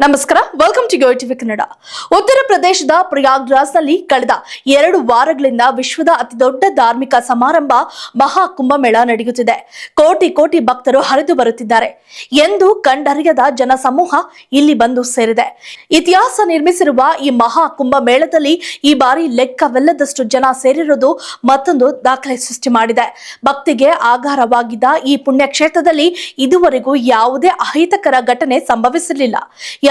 ನಮಸ್ಕಾರ. Welcome to TV Kannada ಉತ್ತರ ಪ್ರದೇಶದ ಪ್ರಯಾಗ್ರಾಜ್ನಲ್ಲಿ ಕಳೆದ ಎರಡು ವಾರಗಳಿಂದ ವಿಶ್ವದ ಅತಿದೊಡ್ಡ ಧಾರ್ಮಿಕ ಸಮಾರಂಭ ಮಹಾ ಕುಂಭಮೇಳ ನಡೆಯುತ್ತಿದೆ. ಕೋಟಿ ಕೋಟಿ ಭಕ್ತರು ಹರಿದು ಬರುತ್ತಿದ್ದಾರೆ. ಎಂದು ಕಂಡರಿಯದ ಜನಸಮೂಹ ಇಲ್ಲಿ ಬಂದು ಸೇರಿದೆ. ಇತಿಹಾಸ ನಿರ್ಮಿಸಿರುವ ಈ ಮಹಾ ಕುಂಭಮೇಳದಲ್ಲಿ ಈ ಬಾರಿ ಲೆಕ್ಕವೆಲ್ಲದಷ್ಟು ಜನ ಸೇರಿರುವುದು ಮತ್ತೊಂದು ದಾಖಲೆ ಸೃಷ್ಟಿ ಮಾಡಿದೆ. ಭಕ್ತಿಗೆ ಆಗಾರವಾಗಿದ್ದ ಈ ಪುಣ್ಯಕ್ಷೇತ್ರದಲ್ಲಿ ಇದುವರೆಗೂ ಯಾವುದೇ ಅಹಿತಕರ ಘಟನೆ ಸಂಭವಿಸಲಿಲ್ಲ.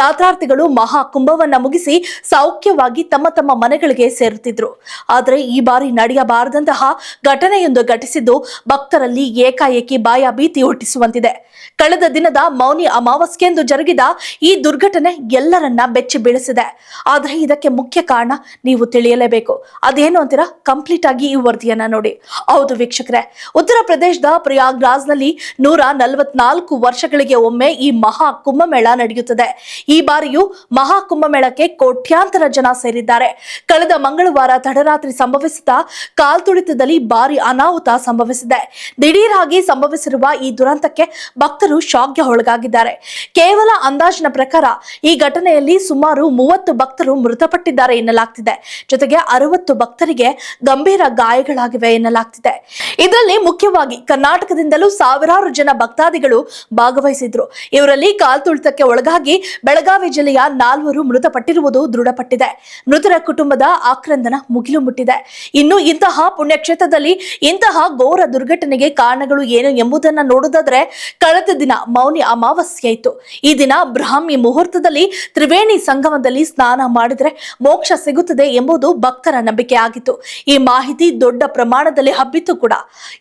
ಯಾತ್ರಾರ್ಥಿಗಳು ಮಹಾ ಕುಂಭವನ್ನ ಮುಗಿಸಿ ಸೌಖ್ಯವಾಗಿ ತಮ್ಮ ತಮ್ಮ ಮನೆಗಳಿಗೆ ಸೇರುತ್ತಿದ್ರು. ಆದರೆ ಈ ಬಾರಿ ನಡೆಯಬಾರದಂತಹ ಘಟನೆಯೊಂದು ಘಟಿಸಿದ್ದು ಭಕ್ತರಲ್ಲಿ ಏಕಾಏಕಿ ಬಾಯ ಭೀತಿ ಹುಟ್ಟಿಸುವಂತಿದೆ. ಕಳೆದ ದಿನದ ಮೌನಿ ಅಮಾವಾಸ್ಯೆಂದು ಜರುಗಿದ ಈ ದುರ್ಘಟನೆ ಎಲ್ಲರನ್ನ ಬೆಚ್ಚಿ ಬೀಳಿಸಿದೆ. ಆದರೆ ಇದಕ್ಕೆ ಮುಖ್ಯ ಕಾರಣ ನೀವು ತಿಳಿಯಲೇಬೇಕು. ಅದೇನು ಅಂತೀರಾ? ಕಂಪ್ಲೀಟ್ ಆಗಿ ಈ ವರದಿಯನ್ನ ನೋಡಿ. ಹೌದು ವೀಕ್ಷಕರೇ, ಉತ್ತರ ಪ್ರದೇಶದ ಪ್ರಯಾಗ್ರಾಜ್ನಲ್ಲಿ ನೂರ ನಲವತ್ನಾಲ್ಕು ವರ್ಷಗಳಿಗೆ ಒಮ್ಮೆ ಈ ಮಹಾ ಕುಂಭಮೇಳ ನಡೆಯುತ್ತದೆ. ಈ ಬಾರಿಯೂ ಮಹಾಕುಂಭ ಮೇಳಕ್ಕೆ ಕೋಟ್ಯಾಂತರ ಜನ ಸೇರಿದ್ದಾರೆ. ಕಳೆದ ಮಂಗಳವಾರ ತಡರಾತ್ರಿ ಸಂಭವಿಸಿದ ಕಾಲ್ತುಳಿತದಲ್ಲಿ ಭಾರಿ ಅನಾಹುತ ಸಂಭವಿಸಿದೆ. ದಿಢೀರಾಗಿ ಸಂಭವಿಸಿರುವ ಈ ದುರಂತಕ್ಕೆ ಭಕ್ತರು ಶಾಕ್ಗೆ ಒಳಗಾಗಿದ್ದಾರೆ. ಕೇವಲ ಅಂದಾಜಿನ ಪ್ರಕಾರ ಈ ಘಟನೆಯಲ್ಲಿ ಸುಮಾರು ಮೂವತ್ತು ಭಕ್ತರು ಮೃತಪಟ್ಟಿದ್ದಾರೆ ಎನ್ನಲಾಗ್ತಿದೆ. ಜೊತೆಗೆ ಅರವತ್ತು ಭಕ್ತರಿಗೆ ಗಂಭೀರ ಗಾಯಗಳಾಗಿವೆ ಎನ್ನಲಾಗ್ತಿದೆ. ಇದರಲ್ಲಿ ಮುಖ್ಯವಾಗಿ ಕರ್ನಾಟಕದಿಂದಲೂ ಸಾವಿರಾರು ಜನ ಭಕ್ತಾದಿಗಳು ಭಾಗವಹಿಸಿದ್ರು. ಇವರಲ್ಲಿ ಕಾಲ್ತುಳಿತಕ್ಕೆ ಒಳಗಾಗಿ ಬೆಳಗಾವಿ ಜಿಲ್ಲೆಯ ನಾಲ್ವರು ಮೃತಪಟ್ಟಿರುವುದು ದೃಢಪಟ್ಟಿದೆ. ಮೃತರ ಕುಟುಂಬದ ಆಕ್ರಂದನ ಮುಗಿಲು ಮುಟ್ಟಿದೆ ಇನ್ನು ಇಂತಹ ಪುಣ್ಯಕ್ಷೇತ್ರದಲ್ಲಿ ಇಂತಹ ಘೋರ ದುರ್ಘಟನೆಗೆ ಕಾರಣಗಳು ಏನು ಎಂಬುದನ್ನ ನೋಡುವುದಾದ್ರೆ, ಕಳೆದ ದಿನ ಮೌನಿ ಅಮಾವಾಸ್ಯೆ ಇತ್ತು. ಈ ದಿನ ಬ್ರಾಹ್ಮಿ ಮುಹೂರ್ತದಲ್ಲಿ ತ್ರಿವೇಣಿ ಸಂಗಮದಲ್ಲಿ ಸ್ನಾನ ಮಾಡಿದ್ರೆ ಮೋಕ್ಷ ಸಿಗುತ್ತದೆ ಎಂಬುದು ಭಕ್ತರ ನಂಬಿಕೆ ಆಗಿತ್ತು. ಈ ಮಾಹಿತಿ ದೊಡ್ಡ ಪ್ರಮಾಣದಲ್ಲಿ ಹಬ್ಬಿತ್ತು ಕೂಡ.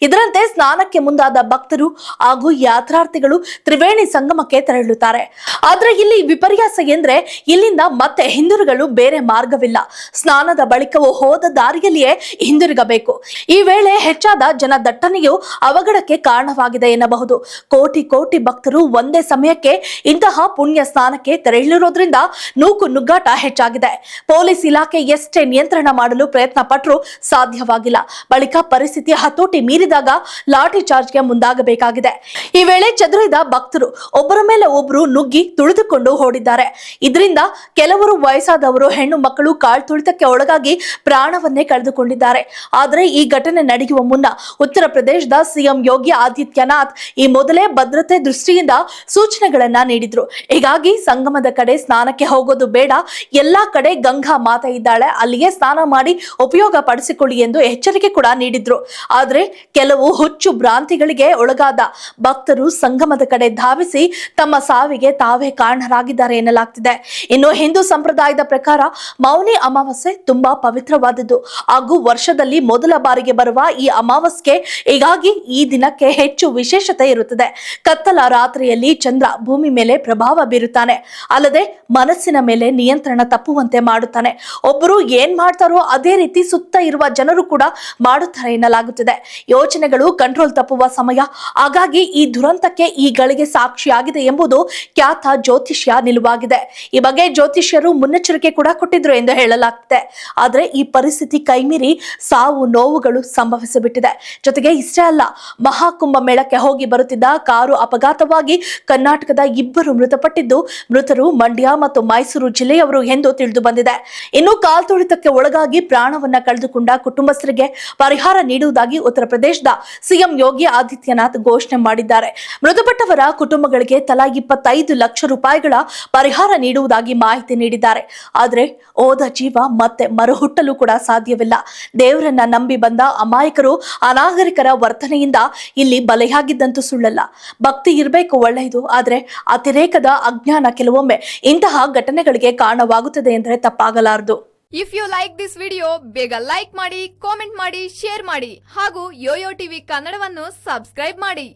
ಇದರಂತೆ ಸ್ನಾನಕ್ಕೆ ಮುಂದಾದ ಭಕ್ತರು ಹಾಗೂ ಯಾತ್ರಾರ್ಥಿಗಳು ತ್ರಿವೇಣಿ ಸಂಗಮಕ್ಕೆ ತೆರಳುತ್ತಾರೆ. ಆದ್ರೆ ಇಲ್ಲಿ ವಿಪರ್ಯಾಸ ಎಂದ್ರೆ ಇಲ್ಲಿಂದ ಮತ್ತೆ ಹಿಂದಿರುಗಲು ಬೇರೆ ಮಾರ್ಗವಿಲ್ಲ. ಸ್ನಾನದ ಬಳಿಕವೂ ಹೋದ ದಾರಿಯಲ್ಲಿಯೇ ಹಿಂದಿರುಗಬೇಕು. ಈ ವೇಳೆ ಹೆಚ್ಚಾದ ಜನ ದಟ್ಟಣೆಯು ಅವಘಡಕ್ಕೆ ಕಾರಣವಾಗಿದೆ ಎನ್ನಬಹುದು. ಕೋಟಿ ಕೋಟಿ ಭಕ್ತರು ಒಂದೇ ಸಮಯಕ್ಕೆ ಇಂತಹ ಪುಣ್ಯ ಸ್ನಾನಕ್ಕೆ ತೆರಳಿರೋದ್ರಿಂದ ನೂಕು ನುಗ್ಗಾಟ ಹೆಚ್ಚಾಗಿದೆ. ಪೊಲೀಸ್ ಇಲಾಖೆ ಎಷ್ಟೇ ನಿಯಂತ್ರಣ ಮಾಡಲು ಪ್ರಯತ್ನ ಪಟ್ಟರೂ ಸಾಧ್ಯವಾಗಿಲ್ಲ. ಬಳಿಕ ಪರಿಸ್ಥಿತಿ ಹತೋಟಿ ಮೀರಿದಾಗ ಲಾಠಿ ಚಾರ್ಜ್ಗೆ ಮುಂದಾಗಬೇಕಾಗಿದೆ. ಈ ವೇಳೆ ಚದುರಿದ ಭಕ್ತರು, ಒಬ್ಬರ ಮೇಲೆ ಒಬ್ಬರು ನುಗ್ಗಿ ತುಳಿದುಕೊಂಡು ಓಡಿದ್ದಾರೆ ಇದರಿಂದ ಕೆಲವರು ವಯಸ್ಸಾದವರು, ಹೆಣ್ಣು ಮಕ್ಕಳು ಕಾಳ್ತುಳಿತಕ್ಕೆ ಒಳಗಾಗಿ ಪ್ರಾಣವನ್ನೇ ಕಳೆದುಕೊಂಡಿದ್ದಾರೆ. ಆದರೆ ಈ ಘಟನೆ ನಡೆಯುವ ಮುನ್ನ ಉತ್ತರ ಪ್ರದೇಶದ ಸಿಎಂ ಯೋಗಿ ಆದಿತ್ಯನಾಥ್ ಈ ಮೊದಲೇ ಭದ್ರತೆ ದೃಷ್ಟಿಯಿಂದ ಸೂಚನೆಗಳನ್ನ ನೀಡಿದ್ರು. ಹೀಗಾಗಿ ಸಂಗಮದ ಕಡೆ ಸ್ನಾನಕ್ಕೆ ಹೋಗೋದು ಬೇಡ. ಎಲ್ಲಾ ಕಡೆ ಗಂಗಾ ಮಾತೆ ಇದ್ದಾಳೆ. ಅಲ್ಲಿಗೆ ಸ್ನಾನ ಮಾಡಿ ಉಪಯೋಗ ಪಡಿಸಿಕೊಳ್ಳಿ ಎಂದು ಎಚ್ಚರಿಕೆ ಕೂಡ ನೀಡಿದ್ರು. ಆದ್ರೆ ಕೆಲವು ಹುಚ್ಚು ಭ್ರಾಂತಿಗಳಿಗೆ ಒಳಗಾದ ಭಕ್ತರು ಸಂಗಮದ ಕಡೆ ಧಾವಿಸಿ ತಮ್ಮ ಸಾವಿಗೆ ತಾವೇ ಕಾರಣರಾಗಿದ್ದಾರೆ. ಎನ್ನಲಾಗ್ತಿದೆ. ಇನ್ನು ಹಿಂದೂ ಸಂಪ್ರದಾಯದ ಪ್ರಕಾರ ಮೌನಿ ಅಮಾವಾಸ್ಯೆ ತುಂಬಾ ಪವಿತ್ರವಾದದ್ದು. ಹಾಗೂ ವರ್ಷದಲ್ಲಿ ಮೊದಲ ಬಾರಿಗೆ ಬರುವ ಈ ಅಮಾವಾಸ್ಯೆ ಹೀಗಾಗಿ ಈ ದಿನಕ್ಕೆ ಹೆಚ್ಚು ವಿಶೇಷತೆ ಇರುತ್ತದೆ. ಕತ್ತಲ ರಾತ್ರಿಯಲ್ಲಿ ಚಂದ್ರ ಭೂಮಿ ಮೇಲೆ ಪ್ರಭಾವ ಬೀರುತ್ತಾನೆ. ಅಲ್ಲದೆ ಮನಸ್ಸಿನ ಮೇಲೆ ನಿಯಂತ್ರಣ ತಪ್ಪುವಂತೆ ಮಾಡುತ್ತಾನೆ. ಒಬ್ಬರು ಏನ್ ಮಾಡ್ತಾರೋ ಅದೇ ರೀತಿ ಸುತ್ತ ಇರುವ ಜನರು ಕೂಡ ಮಾಡುತ್ತಾರೆ ಎನ್ನಲಾಗುತ್ತಿದೆ. ಯೋಚನೆಗಳು ಕಂಟ್ರೋಲ್ ತಪ್ಪುವ ಸಮಯ. ಹಾಗಾಗಿ ಈ ದುರಂತಕ್ಕೆ ಈ ಗಳಿಗೆ ಸಾಕ್ಷಿಯಾಗಿದೆ ಎಂಬುದು ಖ್ಯಾತ ಜ್ಯೋತಿಷ್ಯ ನಿಲುವಾಗಿದೆ ಈ ಬಗ್ಗೆ ಜ್ಯೋತಿಷ್ಯರು ಮುನ್ನೆಚ್ಚರಿಕೆ ಕೂಡ ಕೊಟ್ಟಿದ್ರು ಎಂದು ಹೇಳಲಾಗುತ್ತೆ ಆದ್ರೆ ಈ ಪರಿಸ್ಥಿತಿ ಕೈಮೀರಿ ಸಾವು ನೋವುಗಳು ಸಂಭವಿಸಿಬಿಟ್ಟಿದೆ. ಜೊತೆಗೆ ಇಷ್ಟೇ ಅಲ್ಲ, ಮಹಾಕುಂಭ ಮೇಳಕ್ಕೆ ಹೋಗಿ ಬರುತ್ತಿದ್ದ ಕಾರು ಅಪಘಾತವಾಗಿ ಕರ್ನಾಟಕದ ಇಬ್ಬರು ಮೃತಪಟ್ಟಿದ್ದು ಮೃತರು ಮಂಡ್ಯ ಮತ್ತು ಮೈಸೂರು ಜಿಲ್ಲೆಯವರು ಎಂದು ತಿಳಿದು ಬಂದಿದೆ. ಇನ್ನು ಕಾಲ್ತುಳಿತಕ್ಕೆ ಒಳಗಾಗಿ ಪ್ರಾಣವನ್ನ ಕಳೆದುಕೊಂಡ ಕುಟುಂಬಸ್ಥರಿಗೆ ಪರಿಹಾರ ನೀಡುವುದಾಗಿ ಉತ್ತರ ಪ್ರದೇಶದ ಸಿಎಂ ಯೋಗಿ ಆದಿತ್ಯನಾಥ್ ಘೋಷಣೆ ಮಾಡಿದ್ದಾರೆ. ಮೃತಪಟ್ಟವರ ಕುಟುಂಬಗಳಿಗೆ ತಲಾ ಇಪ್ಪತ್ತೈದು ಲಕ್ಷ ರೂಪಾಯಿಗಳ ಪರಿಹಾರ ನೀಡುವುದಾಗಿ ಮಾಹಿತಿ ನೀಡಿದ್ದಾರೆ. ಆದರೆ ಓದ ಜೀವ ಮತ್ತೆ ಮರುಹುಟ್ಟಲು ಕೂಡ ಸಾಧ್ಯವಿಲ್ಲ. ದೇವರನ್ನ ನಂಬಿ ಬಂದ ಅಮಾಯಕರು ಅನಾಗರಿಕರ ವರ್ತನೆಯಿಂದ ಇಲ್ಲಿ ಬಲೆಯಾಗಿದ್ದಂತೂ ಸುಳ್ಳಲ್ಲ. ಭಕ್ತಿ ಇರಬೇಕು ಒಳ್ಳೆಯದು, ಆದರೆ ಅತಿರೇಕದ ಅಜ್ಞಾನ ಕೆಲವೊಮ್ಮೆ ಇಂತಹ ಘಟನೆಗಳಿಗೆ ಕಾರಣವಾಗುತ್ತದೆ ಎಂದರೆ ತಪ್ಪಾಗಲಾರದು. If you like this video ಬೇಗ ಲೈಕ್ ಮಾಡಿ ಕಾಮೆಂಟ್ ಮಾಡಿ ಶೇರ್ ಮಾಡಿ ಹಾಗೂ ಯೋಯೋ ಟಿವಿ ಕನ್ನಡವನ್ನು ಸಬ್ಸ್ಕ್ರೈಬ್ ಮಾಡಿ.